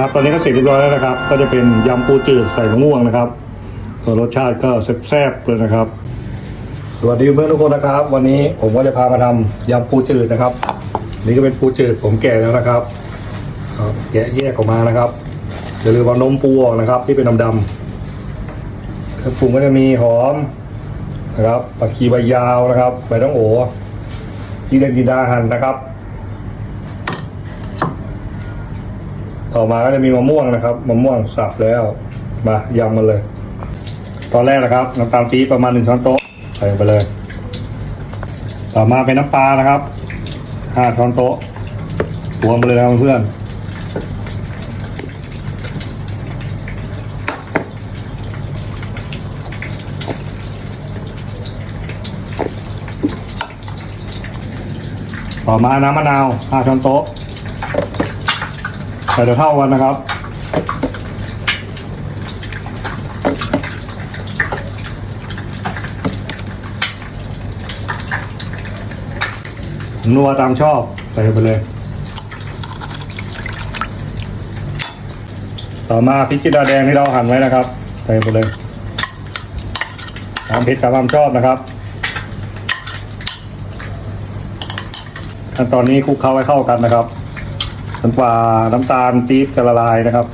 ครับตอนนี้ก็เสร็จเรียบร้อยแล้วนะครับ ก็จะเป็นยำปูจืดใส่มะม่วงนะครับส่วนรสชาติก็แซ่บๆเลยนะครับ สวัสดีเพื่อนทุกคนนะครับ วันนี้ผมก็จะพามาทำยำปูจืดนะครับ นี่ก็เป็นปูจืดผมแกะแล้วนะครับแกะแยกออกมานะครับอย่าลืมเอานมปูออกนะครับ ที่เป็นดำๆเครื่องปรุงก็จะมีหอมนะครับผักชีใบยาวนะครับใบต้องโอที่เล่นดีดาหั่นนะครับ ต่อมาก็จะมีมะม่วงนะครับมะม่วงสับแล้วมายำมาเลย ตอนแรกนะครับน้ำตาลปี๊บประมาณหนึ่งช้อนโต๊ะใส่ไปเลย ต่อมาเป็นน้ำปลานะครับห้าช้อนโต๊ะรวมไปเลยนะเพื่อนต่อมาน้ำมะนาวห้าช้อนโต๊ะ ใส่เท่ากันนะครับ นัวตามชอบ ใส่ไปเลย ต่อมาพริกจินดาแดงที่เราหั่นไว้นะครับ ใส่ไปเลยตามเผ็ดตามความชอบนะครับขั้นตอนนี้คลุกเคล้าให้เข้ากันนะครับ จนกว่าน้ำตาลจี๊บจะละลายนะครับ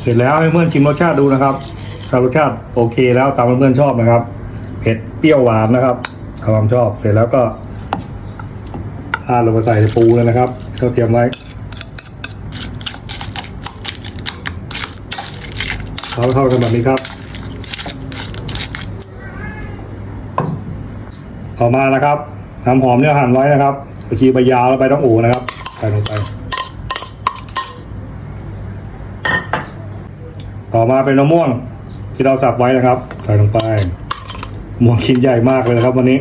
เสร็จแล้วให้เพื่อนชิมรสชาติดูนะครับถ้ารสชาติโอเคแล้วตามเพื่อนชอบนะครับ เผ็ดเปรี้ยวหวานนะครับความชอบ เสร็จแล้วก็ราลงมาใส่ปูเลยนะครับที่เราเตรียมไว้เขาเข้ากันแบบนี้ครับต่อมานะครับน้ำหอมเนี่ยหั่นไว้นะครับ กระชีใบยาวแล้วใบต้องอูนะครับใส่ลงไป ต่อมาเป็นมะม่วงที่เราสับไว้นะครับ ใส่ลงไปมะม่วงชิ้นใหญ่มากเลยนะครับ วันนี้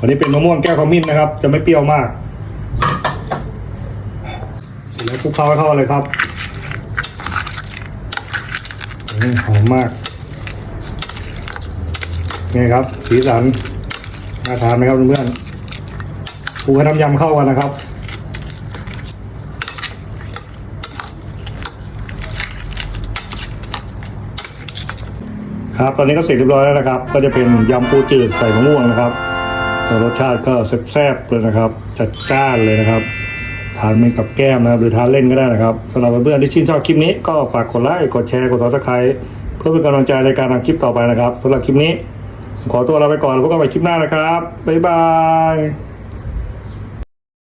วันนี้เป็นมะม่วงแก้วขมิ้นนะครับ จะไม่เปรี้ยวมากสร็จแล้วคลุกเคล้าให้เข้าเลยครับอหอมมากนี่ครับ สีสันน่าทานไหมครับเพื่อนๆ คลุกให้น้ำยำเข้ากันนะครับ ครับตอนนี้ก็เสร็จเรียบร้อยแล้วนะครับ ก็จะเป็นยำปูจืดใส่มะม่วงนะครับรสชาติก็แซ่บๆเลยนะครับ จัดจ้านเลยนะครับทานเป็นกับแก้มนะครับหรือทานเล่นก็ได้นะครับสำหรับเพื่อนๆที่ชื่นชอบคลิปนี้ก็ฝากกดไลค์กดแชร์กดติดตามเพื่อเป็นกำลังใจในการทำคลิปต่อไปนะครับสำหรับคลิปนี้ ขอตัวลาไปก่อนแล้วพบกันใหม่คลิปหน้านะครับบ๊ายบาย